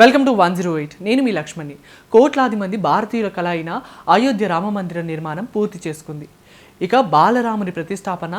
Welcome to one zero eight నేను మీ లక్ష్మణి కోట్లాది మంది భారతీయుల కళ అయిన అయోధ్య రామ మందిర నిర్మాణం పూర్తి చేసుకుంది. ఇక బాలరాముని ప్రతిష్టాపన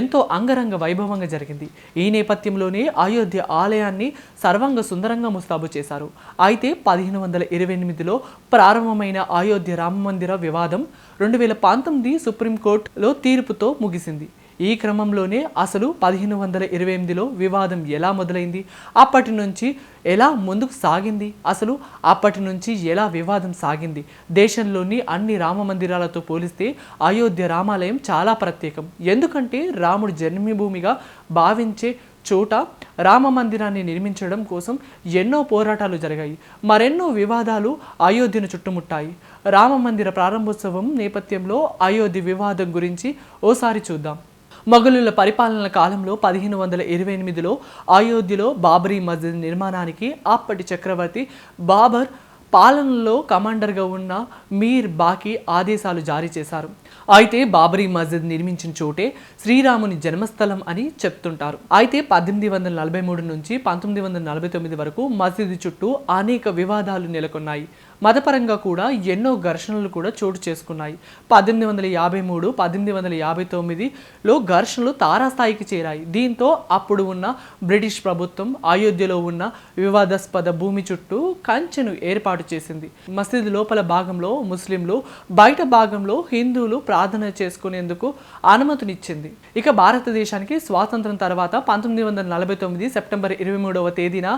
ఎంతో అంగరంగ వైభవంగా జరిగింది. ఈ నేపథ్యంలోనే అయోధ్య ఆలయాన్ని సర్వంగ సుందరంగా ముస్తాబు చేశారు. అయితే పదిహేను వందల ఇరవై ఎనిమిదిలో ప్రారంభమైన అయోధ్య రామ మందిర వివాదం రెండు వేల పంతొమ్మిది సుప్రీంకోర్టులో తీర్పుతో ముగిసింది. ఈ క్రమంలోనే అసలు పదిహేను వందల ఇరవై ఎనిమిదిలో వివాదం ఎలా మొదలైంది? అప్పటి నుంచి ఎలా ముందుకు సాగింది? అసలు అప్పటి నుంచి ఎలా వివాదం సాగింది? దేశంలోని అన్ని రామ మందిరాలతో పోలిస్తే అయోధ్య రామాలయం చాలా ప్రత్యేకం. ఎందుకంటే రాముడు జన్మభూమిగా భావించే చోట రామ మందిరాన్ని నిర్మించడం కోసం ఎన్నో పోరాటాలు జరిగాయి. మరెన్నో వివాదాలు అయోధ్యను చుట్టుముట్టాయి. రామ మందిర ప్రారంభోత్సవం నేపథ్యంలో అయోధ్య వివాదం గురించి ఓసారి చూద్దాం. మొఘలుల పరిపాలన కాలంలో పదిహేను వందల ఇరవై ఎనిమిదిలో అయోధ్యలో బాబరీ మస్జిద్ నిర్మాణానికి అప్పటి చక్రవర్తి బాబర్ పాలనలో కమాండర్గా ఉన్న మీర్ బాకీ ఆదేశాలు జారీ చేశారు. అయితే బాబరీ మస్జిద్ నిర్మించిన చోటే శ్రీరాముని జన్మస్థలం అని చెప్తుంటారు. అయితే పద్దెనిమిది వందల నలభై మూడు నుంచి పంతొమ్మిది వందల నలభై తొమ్మిది వరకు మసీదు చుట్టూ అనేక వివాదాలు నెలకొన్నాయి. మతపరంగా కూడా ఎన్నో ఘర్షణలు కూడా చోటు చేసుకున్నాయి. పద్దెనిమిది వందల యాభై మూడు పద్దెనిమిది వందల యాభై తొమ్మిదిలో ఘర్షణలు తారాస్థాయికి చేరాయి. దీంతో అప్పుడు ఉన్న బ్రిటిష్ ప్రభుత్వం అయోధ్యలో ఉన్న వివాదాస్పద భూమి చుట్టూ కంచెను ఏర్పాటు చేసింది. మసీదు లోపల భాగంలో ముస్లింలు బయట భాగంలో హిందువులు ప్రార్థన చేసుకునేందుకు అనుమతినిచ్చింది. ఇక భారతదేశానికి స్వాతంత్రం తర్వాత పంతొమ్మిది వందల నలభై తొమ్మిది సెప్టెంబర్ ఇరవై మూడవ తేదీన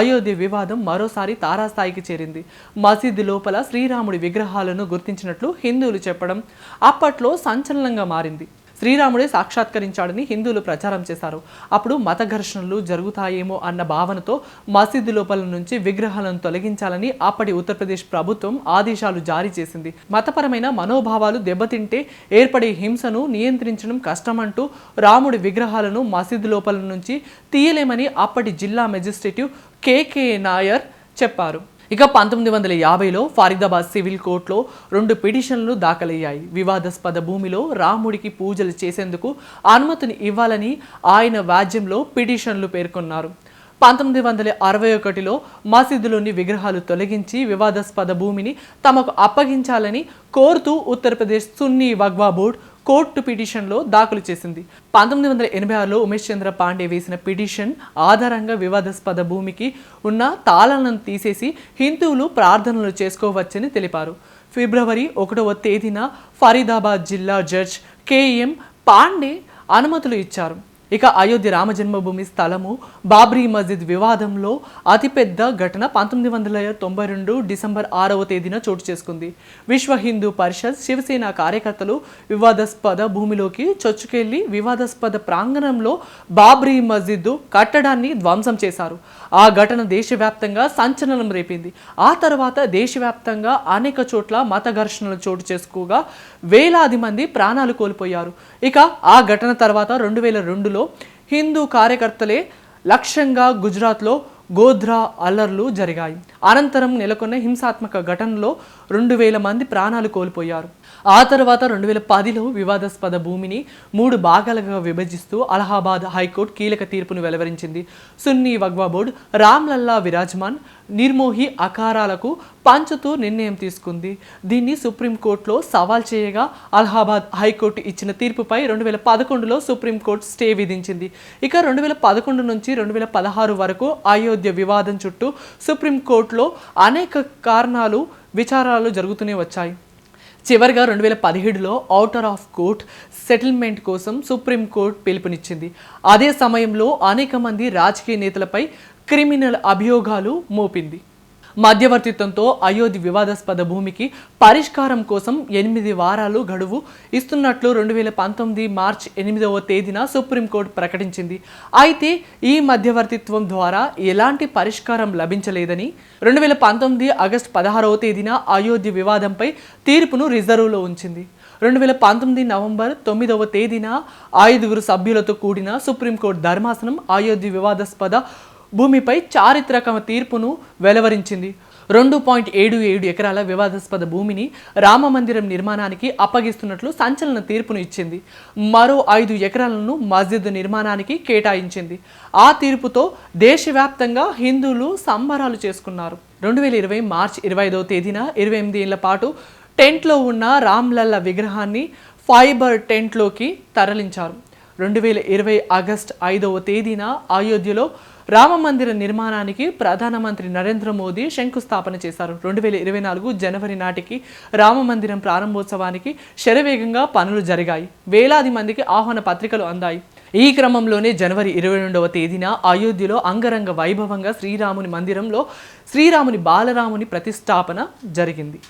అయోధ్య వివాదం మరోసారి తారాస్థాయికి చేరింది. మసీదు లోపల శ్రీరాముడి విగ్రహాలను గుర్తించినట్లు హిందువులు చెప్పడం అప్పట్లో సంచలనంగా మారింది. శ్రీరాముడే సాక్షాత్కరించాడని హిందువులు ప్రచారం చేశారు. అప్పుడు మత ఘర్షణలు జరుగుతాయేమో అన్న భావనతో మసీదు లోపల నుంచి విగ్రహాలను తొలగించాలని అప్పటి ఉత్తరప్రదేశ్ ప్రభుత్వం ఆదేశాలు జారీ చేసింది. మతపరమైన మనోభావాలు దెబ్బతింటే ఏర్పడే హింసను నియంత్రించడం కష్టమంటూ రాముడి విగ్రహాలను మసీదు లోపల నుంచి తీయలేమని అప్పటి జిల్లా మెజిస్ట్రేటివ్ కేకే నాయర్ చెప్పారు. ఇక పంతొమ్మిది వందల యాభైలో ఫరీదాబాద్ సివిల్ కోర్టులో రెండు పిటిషన్లు దాఖలయ్యాయి. వివాదాస్పద భూమిలో రాముడికి పూజలు చేసేందుకు అనుమతిని ఇవ్వాలని ఆయన వ్యాజ్యంలో పిటిషన్లు పేర్కొన్నారు. పంతొమ్మిది వందల అరవై ఒకటిలో మసీదులోని విగ్రహాలు తొలగించి వివాదాస్పద భూమిని తమకు అప్పగించాలని కోరుతూ ఉత్తరప్రదేశ్ సున్నీ వగ్వా బోర్డు కోర్టు పిటిషన్లో దాఖలు చేసింది. పంతొమ్మిది వందల ఎనభై ఆరులో ఉమేష్ చంద్ర పాండే వేసిన పిటిషన్ ఆధారంగా వివాదాస్పద భూమికి ఉన్న తాళాలను తీసేసి హిందువులు ప్రార్థనలు చేసుకోవచ్చని తెలిపారు. ఫిబ్రవరి ఒకటవ తేదీన ఫరీదాబాద్ జిల్లా జడ్జ్ కేఎం పాండే అనుమతులు ఇచ్చారు. ఇక అయోధ్య రామ జన్మభూమి స్థలము బాబ్రీ మస్జిద్ వివాదంలో అతిపెద్ద ఘటన పంతొమ్మిది వందల తొంభై రెండు డిసెంబర్ ఆరవ తేదీన చోటు చేసుకుంది. విశ్వ హిందూ పరిషత్ శివసేన కార్యకర్తలు వివాదాస్పద భూమిలోకి చొచ్చుకెళ్ళి వివాదాస్పద ప్రాంగణంలో బాబ్రీ మస్జిద్ కట్టడాన్ని ధ్వంసం చేశారు. ఆ ఘటన దేశవ్యాప్తంగా సంచలనం రేపింది. ఆ తర్వాత దేశవ్యాప్తంగా అనేక చోట్ల మత ఘర్షణలు చోటు చేసుకోగా వేలాది మంది ప్రాణాలు కోల్పోయారు. ఇక ఆ ఘటన తర్వాత రెండు వేల రెండులో హిందూ కార్యకర్తలే లక్ష్యంగా గుజరాత్లో గోధ్రా అల్లర్లు జరిగాయి. అనంతరం నెలకొన్న హింసాత్మక ఘటనలో రెండు వేల మంది ప్రాణాలు కోల్పోయారు. ఆ తర్వాత రెండు వేల పదిలో వివాదాస్పద భూమిని మూడు భాగాలుగా విభజిస్తూ అలహాబాద్ హైకోర్టు కీలక తీర్పును వెలువరించింది. సున్నీ వగ్వా బోర్డు రామ్లల్లా విరాజ్మాన్ నిర్మోహి అకారాలకు పంచుతూ నిర్ణయం తీసుకుంది. దీన్ని సుప్రీంకోర్టులో సవాల్ చేయగా అలహాబాద్ హైకోర్టు ఇచ్చిన తీర్పుపై రెండు వేల పదకొండులో సుప్రీంకోర్టు స్టే విధించింది. ఇక రెండు వేల పదకొండు నుంచి రెండు వేల పదహారు వరకు అయోధ్య వివాదం చుట్టూ సుప్రీంకోర్టులో అనేక కారణాలు విచారాలు జరుగుతూనే వచ్చాయి. చివరిగా రెండు వేల పదిహేడులో అవుటర్ ఆఫ్ కోర్ట్ సెటిల్మెంట్ కోసం సుప్రీంకోర్టు పిలుపునిచ్చింది. అదే సమయంలో అనేక మంది రాజకీయ నేతలపై క్రిమినల్ అభియోగాలు మోపింది. మధ్యవర్తిత్వంతో అయోధ్య వివాదాస్పద భూమికి పరిష్కారం కోసం ఎనిమిది వారాలు గడువు. ఇస్తున్నట్లు రెండు వేల పంతొమ్మిది మార్చ్ ఎనిమిదవ తేదీన సుప్రీంకోర్టు ప్రకటించింది. అయితే ఈ మధ్యవర్తిత్వం ద్వారా ఎలాంటి పరిష్కారం లభించలేదని రెండు వేల పంతొమ్మిది ఆగస్టు పదహారవ తేదీన అయోధ్య వివాదంపై తీర్పును రిజర్వ్లో ఉంచింది. రెండు వేల పంతొమ్మిది నవంబర్ తొమ్మిదవ తేదీన ఐదుగురు సభ్యులతో కూడిన సుప్రీంకోర్టు ధర్మాసనం అయోధ్య వివాదాస్పద భూమిపై చారిత్రక తీర్పును వెలువరించింది. రెండు పాయింట్ ఏడు ఏడు ఎకరాల వివాదాస్పద భూమిని రామ మందిరం నిర్మాణానికి అప్పగిస్తున్నట్లు సంచలన తీర్పును ఇచ్చింది. మరో ఐదు ఎకరాలను మస్జిద్ నిర్మాణానికి కేటాయించింది. ఆ తీర్పుతో దేశవ్యాప్తంగా హిందువులు సంబరాలు చేసుకున్నారు. రెండు వేల ఇరవై మార్చ్ ఇరవై ఐదవ తేదీన ఇరవై ఎనిమిది ఏళ్ళ పాటు టెంట్లో ఉన్న రామ్లల్ల విగ్రహాన్ని ఫైబర్ టెంట్లోకి తరలించారు. రెండు వేల ఇరవై ఆగస్ట్ ఐదవ తేదీన అయోధ్యలో రామ మందిర నిర్మాణానికి ప్రధానమంత్రి నరేంద్ర మోదీ శంకుస్థాపన చేశారు. రెండు వేల ఇరవై నాలుగు జనవరి నాటికి రామ మందిరం ప్రారంభోత్సవానికి శరవేగంగా పనులు జరిగాయి. వేలాది మందికి ఆహ్వాన పత్రికలు అందాయి. ఈ క్రమంలోనే జనవరి ఇరవై రెండవ తేదీన అయోధ్యలో అంగరంగ వైభవంగా శ్రీరాముని మందిరంలో శ్రీరాముని బాలరాముని ప్రతిష్టాపన జరిగింది.